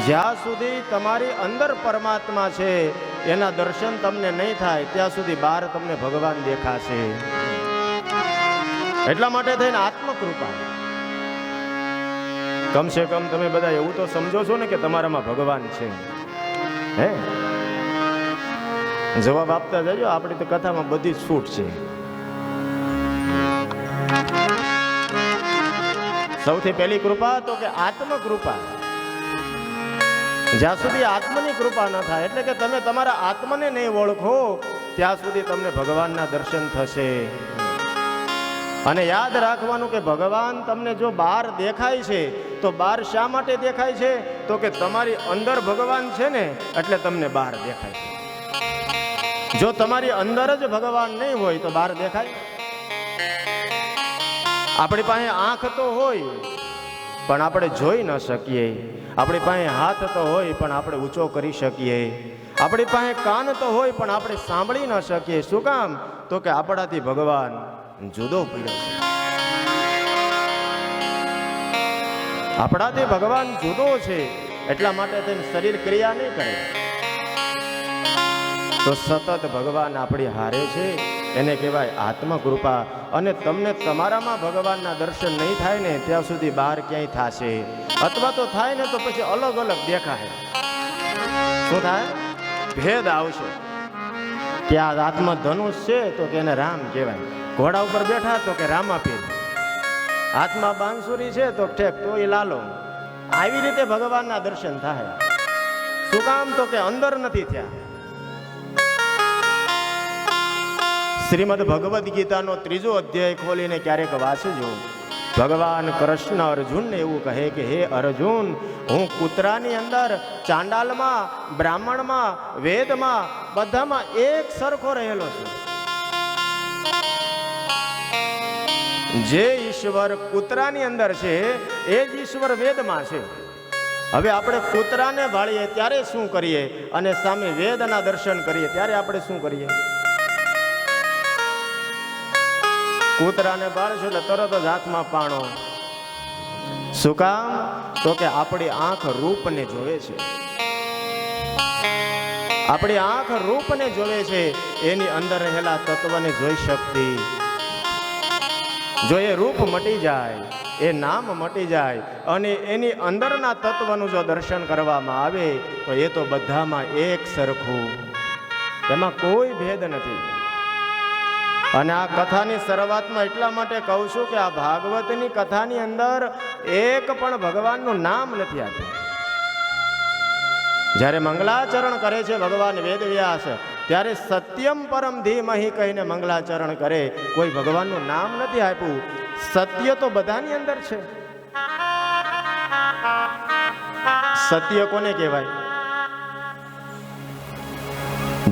જ્યાં સુધી તમારી અંદર પરમાત્મા છે, એના દર્શન તમને નહીં થાય, ત્યાં સુધી બહાર તમને ભગવાન દેખાશે. એટલા માટે થઈને આત્મકૃપા. કમસે કમ તમે બધા એવું તો સમજો છો ને કે તમારામાં ભગવાન છે. હે? જવાબ આપતા જજો, આપણી તો કથામાં બધી જ છૂટ છે. સૌથી પહેલી કૃપા તો કે આત્મકૃપા. જ્યાં સુધી આત્મની કૃપા ન થાય, એટલે કે તમે તમારા આત્મને નહીં ઓળખો, ત્યાં સુધી તમને ભગવાનના દર્શન થશે. અને યાદ રાખવાનું કે ભગવાન તમને જો બહાર દેખાય છે, તો બહાર શા માટે દેખાય છે? તો કે તમારી અંદર ભગવાન છે ને, એટલે તમને બહાર દેખાય છે. જો તમારી અંદર જ ભગવાન નહીં હોય, તો બહાર દેખાય. આપણી પાસે આંખ તો હોય પણ આપણે જોઈ ન શકીએ. આપણી પાસે હાથ તો હોય પણ આપણે ઊંચો કરી શકીએ. આપણી પાસે કાન તો હોય પણ આપણે સાંભળી ન શકીએ. શું કામ? તો કે આપણાથી ભગવાન જુદો પડ્યો છે. આપણાથી ભગવાન જુદો છે. એટલા માટે તેને શરીર ક્રિયા નહીં કરે. તો સતત ભગવાન આપણી હારે છે. એને કહેવાય આત્મકૃપા. અને તમને તમારામાં ભગવાનના દર્શન નહીં થાય ને ત્યાં સુધી બહાર ક્યાંય થશે? અથવા તો થાય ને તો પછી અલગ અલગ દેખાય શું થાય? ભેદ આવશે. કે આ આત્મધનુષ ધનુષ છે તો કે એને રામ કહેવાય. ઘોડા ઉપર બેઠા તો કે રામાપીર હાથમાં બાંસુરી છે તો ઠેક, તો એ લાલો. આવી રીતે ભગવાનના દર્શન થાય. શું કામ? તો કે અંદર નથી થયા. શ્રીમદ ભગવદ્ ગીતાનો ત્રીજો અધ્યાય ખોલીને ક્યારેક વાંચજો. ભગવાન કૃષ્ણ અર્જુનને એવું કહે કે, હે અર્જુન, હું કૂતરાની અંદર, ચાંડાલમાં, બ્રાહ્મણમાં, વેદમાં, બધામાં એક સરખો રહેલો છું. જે ઈશ્વર કૂતરાની અંદર છે, એ જ ઈશ્વર વેદમાં છે. હવે આપણે કૂતરાને ભાળીએ ત્યારે શું કરીએ? અને સામે વેદના દર્શન કરીએ, ત્યારે આપણે શું કરીએ? કૂતરાને ભાળશો ને તરત જ હાથમાં પાણો. શું કામ? તો કે આપણી આંખ રૂપને જોવે છે. આપણી આંખ રૂપને જોવે છે. એની અંદર રહેલા તત્વને જોઈ શકતી. જો એ રૂપ મટી જાય, એ નામ મટી જાય, અને એની અંદરના તત્વનું જો દર્શન કરવામાં આવે, તો એ તો બધામાં એક સરખું. એમાં કોઈ ભેદ નથી. અને આ કથાની શરૂઆતમાં એટલા માટે કહું છું કે આ ભાગવતની કથાની અંદર એક પણ ભગવાનનું નામ નથી આપ્યું. જ્યારે મંગલાચરણ કરે છે, ભગવાન વેદવ્યાસ, ત્યારે સત્યમ પરમ ધીમહી કહીને મંગલાચરણ કરે. કોઈ ભગવાનનું નામ નથી આપ્યું. સત્ય તો બધાની અંદર છે. સત્ય કોને કહેવાય?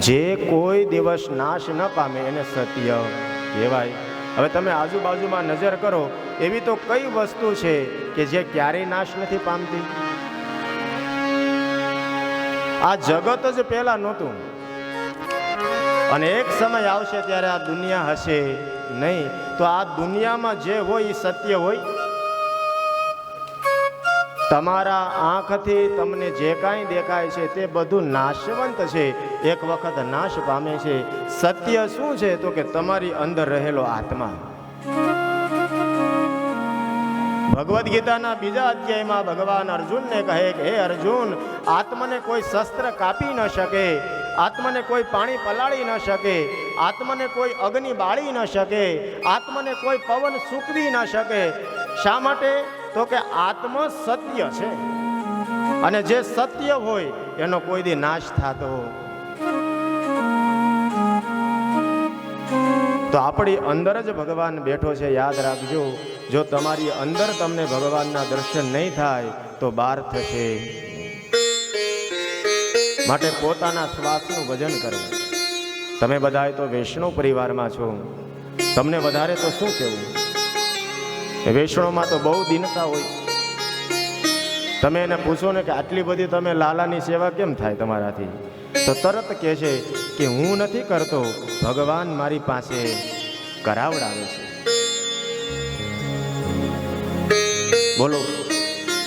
જે કોઈ દિવસ નાશ ન પામે એને સત્ય કહેવાય. હવે તમે આજુબાજુમાં નજર કરો, એવી તો કઈ વસ્તુ છે કે જે ક્યારેય નાશ નથી પામતી? આ જગત જ પહેલા નહોતું. અને એક સમય આવશે ત્યારે આ દુનિયા હશે નહીં. તો આ દુનિયામાં જે હોય એ સત્ય હોય તમારા આંખથી તમને જે કાંઈ દેખાય છે તે બધું નાશવંત છે. એક વખત નાશ પામે છે. સત્ય શું છે તો કે તમારી અંદર રહેલો આત્મા. ભગવદ્ ગીતાના બીજા અધ્યાયમાં ભગવાન અર્જુનને કહે કે, હે અર્જુન, આત્મને કોઈ શસ્ત્ર કાપી ન શકે, આત્મને કોઈ પાણી પલાળી ન શકે, આત્મને કોઈ અગ્નિ બાળી ન શકે, આત્મને કોઈ પવન સૂકવી ન શકે. શા માટે? તો કે આત્મ સત્ય છે. અને જે સત્ય હોય, એનો કોઈ દી નાશ થતો. તો આપણી અંદર જ ભગવાન બેઠો છે, યાદ રાખજો. જો તમારી અંદર તમને ભગવાનના દર્શન નહીં થાય, તો બહાર થશે. માટે પોતાના શ્વાસનું ભજન કરવું તમે બધાએ તો વૈષ્ણવ પરિવારમાં છો. તમને વધારે તો શું કહેવું? વૈષ્ણવમાં તો બહુ દિનતા હોય. તમે એને પૂછો ને કે આટલી બધી તમે લાલાની સેવા કેમ થાય તમારાથી? તો તરત કહે છે કે હું નથી કરતો, ભગવાન મારી પાસે કરાવડાવે છે. બોલો,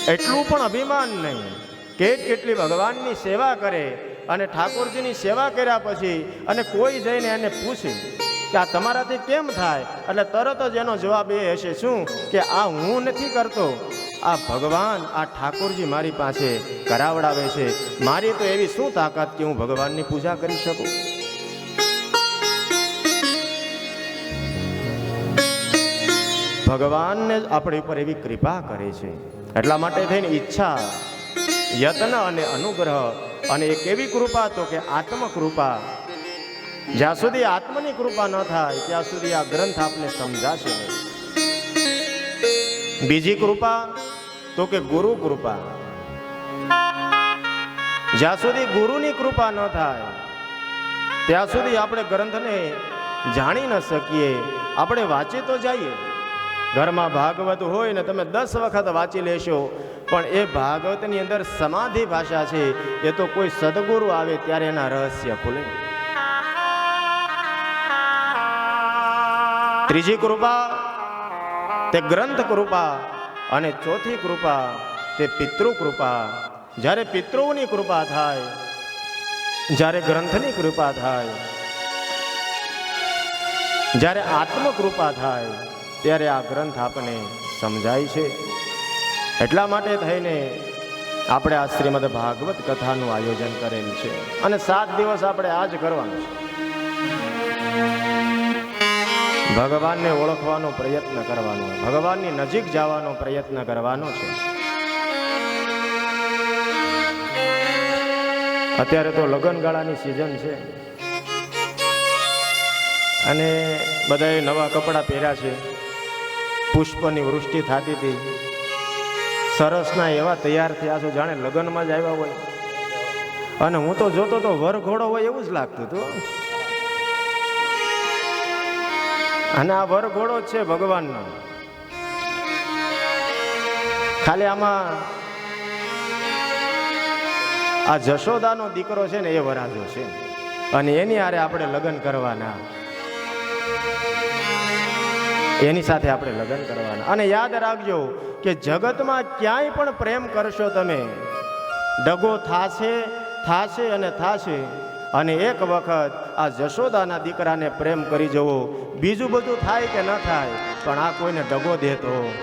એટલું પણ અભિમાન નહીં કેટ કેટલી ભગવાનની સેવા કરે અને ઠાકોરજીની સેવા કર્યા પછી અને કોઈ જઈને એને પૂછે. કે આ તમારાથી કેમ થાય? એટલે તરત જ એનો જવાબ એ હશે, શું? કે આ હું નથી કરતો. આ ભગવાન, આ ઠાકોરજી મારી પાસે કરાવડાવે છે. મારી તો એવી શું તાકાત કે હું ભગવાનની પૂજા કરી શકું? ભગવાનને આપણી ઉપર એવી કૃપા કરે છે. એટલા માટે થઈને ઈચ્છા, યત્ન અને અનુગ્રહ અને એક એવી કૃપા તો કે આત્મકૃપા જ્યાં સુધી આત્મની કૃપા ન થાય, ત્યાં સુધી આ ગ્રંથ આપને સમજાશે બીજી કૃપા તો કે ગુરુ કૃપા. જ્યાં સુધી ગુરુની કૃપા ન થાય, ત્યાં સુધી આપણે ગ્રંથને જાણી ન શકીએ. આપણે વાંચી તો જઈએ. ઘરમાં ભાગવત હોય ને તમે દસ વખત વાંચી લેશો, પણ એ ભાગવતની અંદર સમાધિ ભાષા છે. એ તો કોઈ સદગુરુ આવે ત્યારે એના રહસ્ય ખુલે ત્રીજી કૃપા, તે ગ્રંથ કૃપા અને ચોથી કૃપા, તે પિતૃ કૃપા. જ્યારે પિતૃઓની કૃપા થાય, જ્યારે ગ્રંથની કૃપા થાય, જ્યારે આત્મકૃપા થાય, ત્યારે આ ગ્રંથ આપણને સમજાય છે. એટલા માટે થઈને આપણે આ શ્રીમદ ભાગવત કથાનું આયોજન કરેલ છે. અને સાત દિવસ આપણે આ જ કરવાનું છે. ભગવાનને ઓળખવાનો પ્રયત્ન કરવાનો, ભગવાનની નજીક જવાનો પ્રયત્ન કરવાનો છે. અત્યારે તો લગ્નગાળાની સિઝન છે. અને બધાએ નવા કપડાં પહેર્યા છે. પુષ્પની વૃષ્ટિ થતી હતી. સરસના એવા તૈયાર થયા છો જાણે લગ્નમાં જ આવ્યા હોય. અને હું તો જોતો તો વરઘોડો હોય એવું જ લાગતું હતું. અને આ વરઘોડો છે ભગવાનનો. ખાલી આમાં આ જશોદાનો દીકરો છે ને એ વરાજો છે. અને એની આરે આપણે લગ્ન કરવાના. એની સાથે આપણે લગ્ન કરવાના. અને યાદ રાખજો કે જગતમાં ક્યાંય પણ પ્રેમ કરશો તમે, ડગો થાશે થાશે અને થાશે. અને એક વખત આ જશોદાના દીકરાને પ્રેમ કરી જવો. બીજું બધું થાય કે ન થાય, પણ આ કોઈને ડગો દેતો.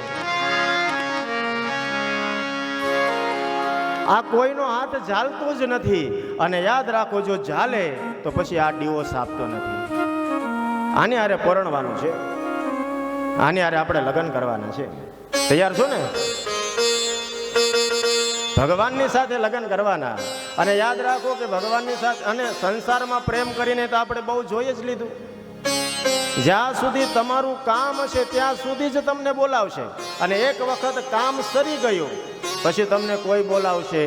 આ કોઈનો હાથ ઝાલતો જ નથી. અને યાદ રાખો, જો ઝાલે, તો પછી આ ડીવો આપતો નથી. આને હારે પરણવાનું છે. આની હારે આપણે લગ્ન કરવાના છે. તૈયાર છો ને? ભગવાનની સાથે લગ્ન કરવાના. અને યાદ રાખો કે ભગવાનની સાથે અને સંસારમાં પ્રેમ કરીને તો આપણે બહુ જોઈ જ લીધું. જ્યાં સુધી તમારું કામ હશે, ત્યાં સુધી જ તમને બોલાવશે. અને એક વખત કામ સરી ગયું, પછી તમને કોઈ બોલાવશે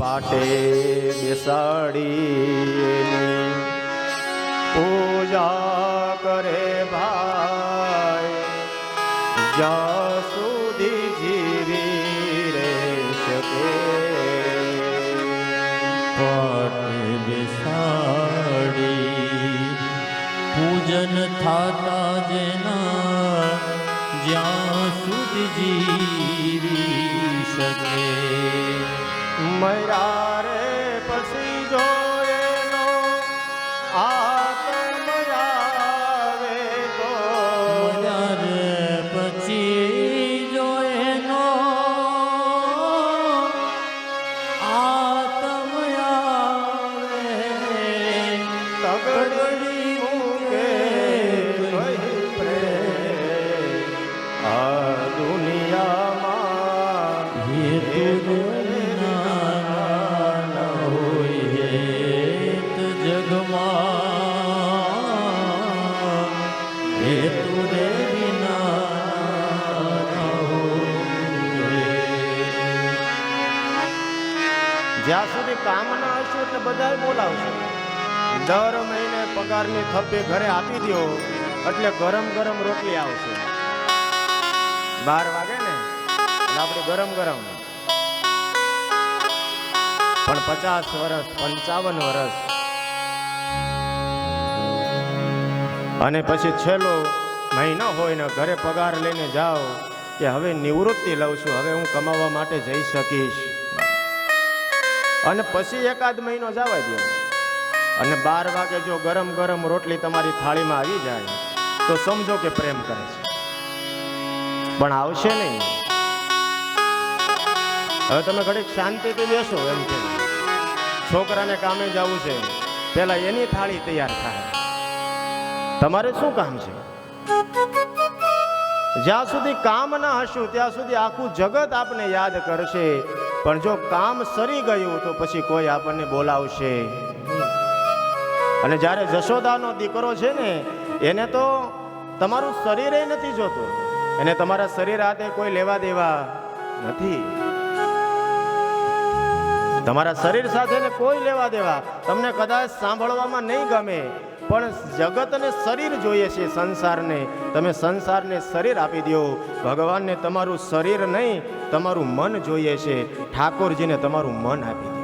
પાટે બેસાડી પૂજા કરે ભાઈ. જ્યાં પૂજન થાતા જેના જ્યાં સુધી જીવી શકે. મર્યા રે પછી જોયેલો એનો જ્યાં કામના કામ હશે એટલે બધા બોલાવશે. દર મહિને પગારની થપ્પે ઘરે આપી દો એટલે ગરમ ગરમ રોટલી આવશે. બાર વાગે ને આપણે ગરમ ગરમ. પણ પચાસ વર્ષ પંચાવન વર્ષ અને પછી છેલ્લો મહિનો હોય ને, ઘરે પગાર લઈને જાઓ, કે હવે નિવૃત્તિ લઉં છું, હવે હું કમાવા માટે જઈ શકીશ. અને પછી એકાદ મહિનો જવા દો. અને બાર વાગે જો ગરમ ગરમ રોટલી તમારી થાળીમાં આવી જાય, તો સમજો કે પ્રેમ કરે છે. પણ આવશે નહીં. હવે તમે ઘડીક શાંતિથી બેસો એમ કે. છોકરાને કામે જવું છે. પેલા એની થાળી તૈયાર થાય. તમારે શું કામ છે? જ્યાં સુધી કામ ના હશું, ત્યાં સુધી આખું જગત આપને યાદ કરશે. પણ જો કામ સરી ગયું તો પછી કોઈ આપણને બોલાવશે. અને જ્યારે જશોદાનો દીકરો છે ને, એને તો તમારું શરીર નથી જોતું. એને તમારા શરીર હાથે કોઈ લેવા દેવા નથી. તમારા શરીર સાથે કોઈ લેવા દેવા તમને કદાચ સાંભળવામાં નહીં ગમે. પણ જગતને શરીર જોઈએ છે સંસારને. તમે સંસારને શરીર આપી દો. ભગવાનને તમારું શરીર નહીં, તમારું મન જોઈએ છે. ઠાકોરજીને તમારું મન આપી દો.